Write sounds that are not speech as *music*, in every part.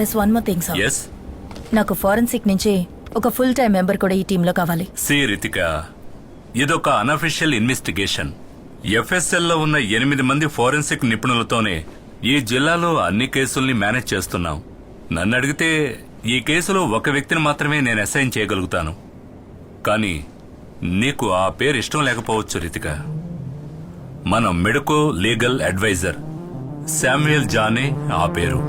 This one more thing sir yes నాకు forensic నుంచి ఒక ఫుల్ టైం మెంబర్ కూడా ఈ టీంలో కావాలి. సి రితిక ఇదొక అనఫిషియల్ ఇన్వెస్టిగేషన్ ఎఫ్ఎస్ఎల్లో ఉన్న ఎనిమిది మంది ఫోరెన్సిక్ నిపుణులతోనే ఈ జిల్లాలో అన్ని కేసుల్ని మేనేజ్ చేస్తున్నాం. నన్ను అడిగితే ఈ కేసులో ఒక వ్యక్తిని మాత్రమే నేను అసైన్ చేయగలుగుతాను. కానీ నీకు ఆ పేరు ఇష్టం లేకపోవచ్చు రితిక మన మెడికో లీగల్ అడ్వైజర్ శామ్యుయల్ జానే ఆ పేరు.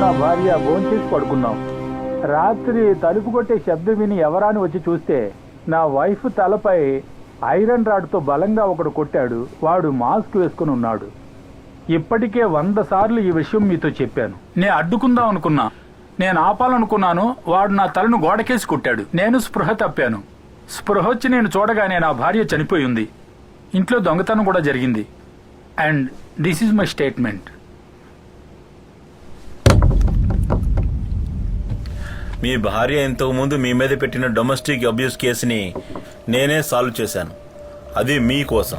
నా భార్య భోంచేసి పడుకున్నాం. రాత్రి తలుపు కొట్టే శబ్దం విని ఎవరాని వచ్చి చూస్తే నా వైఫ్ తలపై ఐరన్ రాడ్తో బలంగా ఒకడు కొట్టాడు. వాడు మాస్క్ వేసుకుని ఉన్నాడు. ఇప్పటికే వంద సార్లు ఈ విషయం మీతో చెప్పాను. నేను అడ్డుకుందాం అనుకున్నా. నేను ఆపాలనుకున్నాను వాడు నా తలను గోడకేసి కొట్టాడు. నేను స్పృహ తప్పాను. స్పృహ వచ్చి నేను చూడగానే నా భార్య చనిపోయి ఉంది ఇంట్లో దొంగతనం కూడా జరిగింది. And this is my statement. మీ భార్య ఇంతకుముందు మీ మీద పెట్టిన డొమెస్టిక్ అబ్యూస్ కేసుని నేనే సాల్వ్ చేశాను. అది మీకోసం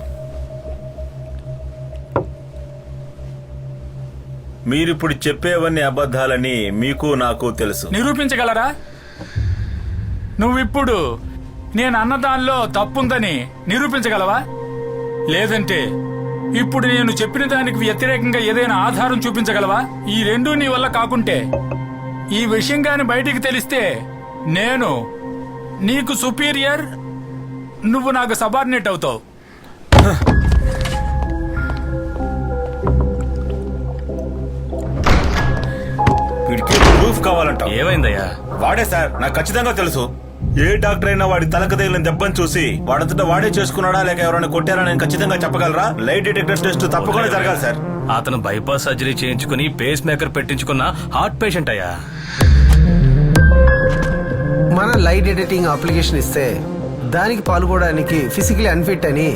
మీరిప్పుడు చెప్పేవన్నీ అబద్ధాలని మీకు నాకు తెలుసు. నిరూపించగలరా? నువ్విప్పుడు నేను అన్నదానిలో తప్పుందని నిరూపించగలవా? లేదంటే ఇప్పుడు నేను చెప్పిన దానికి వ్యతిరేకంగా ఏదైనా ఆధారం చూపించగలవా? ఈ రెండూ నీ వల్ల కాకుంటే. ఈ విషయం గాని బయటికి తెలిస్తే నేను నీకు సుపీరియర్ నువ్వు నాకు సబార్డినేట్ అవుతావు. వీడికి ప్రూఫ్ కావాలంట. ఏమైందయ్యా? వాడే సార్ నాకు ఖచ్చితంగా తెలుసు. ఏ డాక్టర్ అయినా వాడి తలకు తగిలిన దెబ్బని చూసి వాడంతటా వాడే చేసుకున్నాడా లేక ఎవరైనా కొట్టారా నేను ఖచ్చితంగా చెప్పగలరా? లైట్ డిటెక్టర్ టెస్ట్ తప్పకుండా జరగాలి సార్. అతను బైపాస్ సర్జరీ చేయించుకుని పేస్ మేకర్ పెట్టించుకున్న హార్ట్ పేషెంట్ అయ్యా. మన లైట్ ఎడిటింగ్ అప్లికేషన్ ఇస్తే దానికి పాల్గొనడానికి ఫిజికలీ అన్ఫిట్ అని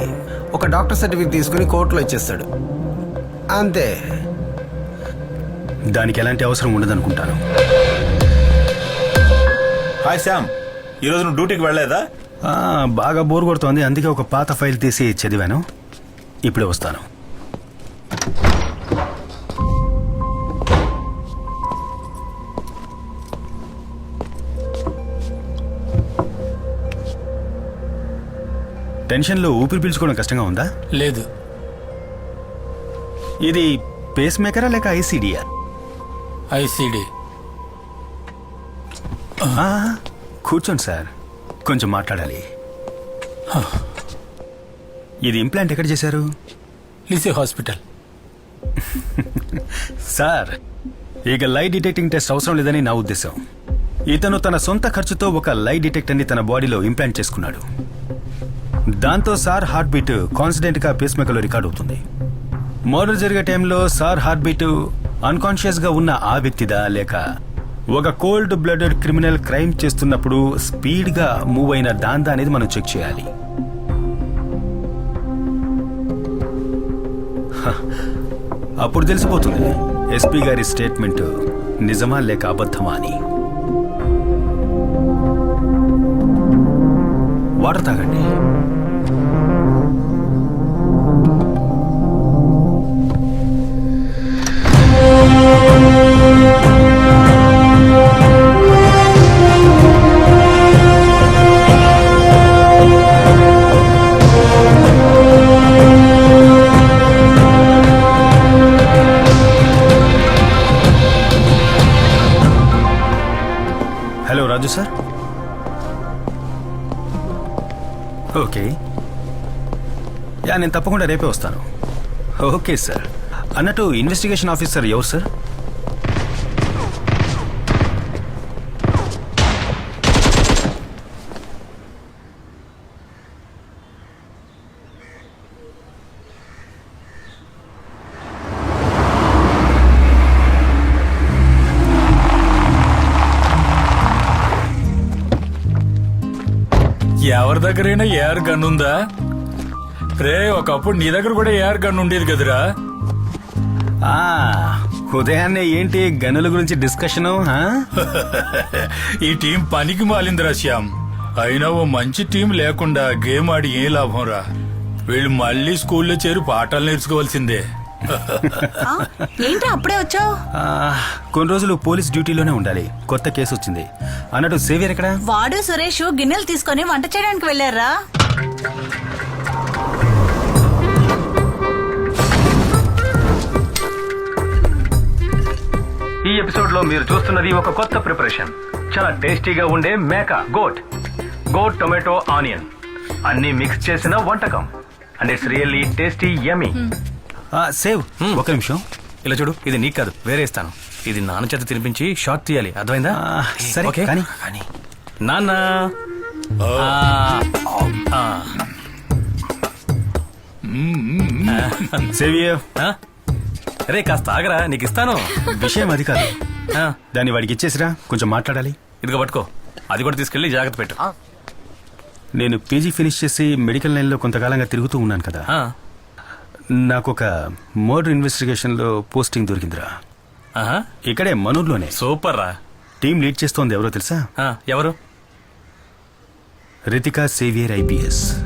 ఒక డాక్టర్ సర్టిఫికేట్ తీసుకుని కోర్టులో ఇచ్చేస్తాడు. అంతే. దానికి ఎలాంటి అవసరం ఉండదనుకుంటాను. హాయ్ శ్యామ్ ఈ రోజు నువ్వు డ్యూటీకి వెళ్ళలేదా? ఆ, బాగా బోర్ కొడుతోంది అందుకే ఒక పాత ఫైల్ తీసి చదివాను. ఇప్పుడే వస్తాను. టెన్షన్లో ఊపిరి పీల్చుకోవడం కష్టంగా ఉందా? లేదు. ఇది పేస్ మేకరా లేక ఐసీడియా ఐసీడీ. కూర్చోండి సార్. కొంచెం మాట్లాడాలి. ఇది ఇంప్లాంట్ ఎక్కడ చేశారు? లిసే హాస్పిటల్. సార్ ఇక లై డిటెక్టింగ్ టెస్ట్ అవసరం లేదని నా ఉద్దేశం. ఇతను తన సొంత ఖర్చుతో ఒక లై డిటెక్టర్ని తన బాడీలో ఇంప్లాంట్ చేసుకున్నాడు. దాంతో సార్ హార్ట్ బీట్ కాన్స్టెంట్గా పేస్ మేకర్లో రికార్డ్ అవుతుంది. మర్డర్ జరిగే టైంలో సార్ హార్ట్ బీట్ అన్కాన్షియస్గా ఉన్న ఆ వ్యక్తిదా లేక ఒక కోల్డ్ బ్లడెడ్ క్రిమినల్ క్రైమ్ చేస్తున్నప్పుడు స్పీడ్గా మూవ్ అయిన దాందా అనేది మనం చెక్ చేయాలి. *laughs* అప్పుడు తెలిసిపోతుంది. ఎస్పీ గారి స్టేట్మెంట్ నిజమా లేక అబద్ధమా అని. వాటర్ తాగండి. యా నేను తప్పకుండా రేపే వస్తాను. Okay sir. అన్నట్టు ఇన్వెస్టిగేషన్ ఆఫీసర్ ఎవరు సార్? ఎవరి దగ్గరైనా ఏఆర్ గన్ ఉందా రే ఒకప్పుడు నీ దగ్గర కూడా ఏఆర్ గన్ ఉండేది కదరా? ఆ, ఉదయాన్నే ఏంటి గనుల గురించి డిస్కషను ఆ? *laughs* ఈ టీం పనికి మాలిందిరా శ్యామ్. అయినా ఓ మంచి టీం లేకుండా గేమ్ ఆడి ఏ లాభం రా వీళ్ళు మళ్ళీ స్కూల్లో చేరి పాఠాలు నేర్చుకోవాల్సిందే. ఏంటి అప్పుడే వచ్చావు? ఆ, కొన్ని రోజులు పోలీస్ డ్యూటీలోనే ఉండాలి. కొత్త కేసు వచ్చింది. అన్నట్టు సేవియర్ ఎక్కడ? వాడు సురేష్ గిన్నెలు తీసుకొని వంట చేయడానికి వెళ్ళారా? ఈ ఎపిసోడ్లో మీరు చూస్తున్నది ఒక కొత్త ప్రిపరేషన్. చాలా టేస్టీగా ఉండే మేక గోట్. Goat tomato onion. అన్ని మిక్స్ చేసిన వంటకం. And it's really tasty yummy ఆ, సేవ్ ఒక నిమిషం. ఇలా చూడు ఇది నీకు కాదు వేరే ఇస్తాను ఇది నాన్న చేత తినిపించి షార్ట్ తీయాలి. అర్థమైందా? సరే ఓకే కానీ. నాన్న. ఆ, ఆ, సేవియర్ ఆ? రే కాస్త ఆగరా నీకు ఇస్తాను. విషయం అది కాదు. ఆ, దాన్ని వాడికి ఇచ్చేసిరా కొంచెం మాట్లాడాలి. ఇదిగో పట్టుకో. అది కూడా తీసుకెళ్ళి జాగ్రత్త పెట్టు. నేను పీజీ ఫినిష్ చేసి మెడికల్ లైన్లో కొంతకాలంగా తిరుగుతూ ఉన్నాను కదా. ఆ, నాకు ఒక మర్డర్ ఇన్వెస్టిగేషన్లో పోస్టింగ్ దొరికిందిరా. ఆహా, ఇక్కడే మనూర్లోనే. సూపర్ రా. టీం లీడ్ చేస్తోంది ఎవరో తెలుసా? ఆ, ఎవరు? Ritika Xavier IPS.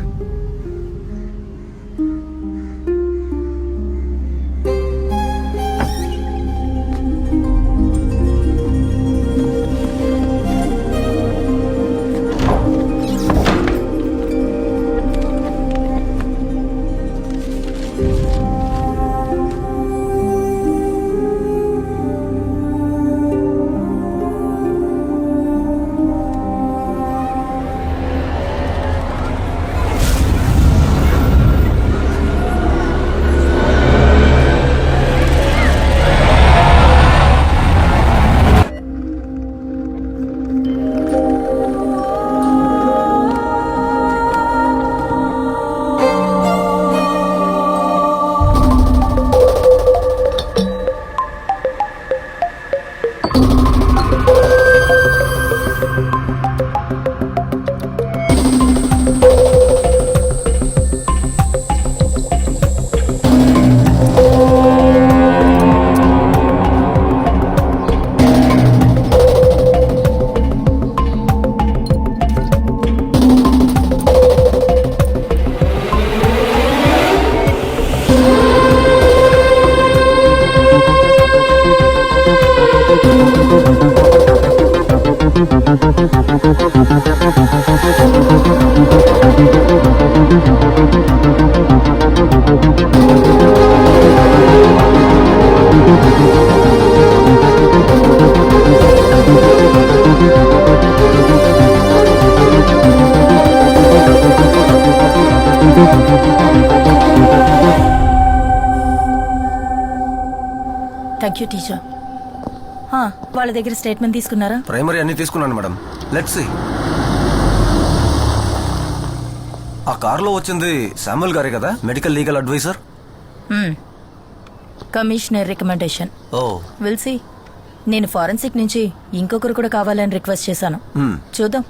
Thank you teacher ఆ, వాళ్ళ దగ్గర స్టేట్మెంట్ తీసుకున్నారా? ప్రైమరీ అన్ని తీసుకున్నాను మేడం. లెట్స్ సి ఆ కారులో వచ్చింది శామ్యుల్ గారే కదా? Medical legal advisor commissioner recommendation oh. Will see నేను ఫారెన్సిక్ నుంచి ఇంకొకరు కూడా కావాలని రిక్వెస్ట్ చేశాను. చూద్దాం.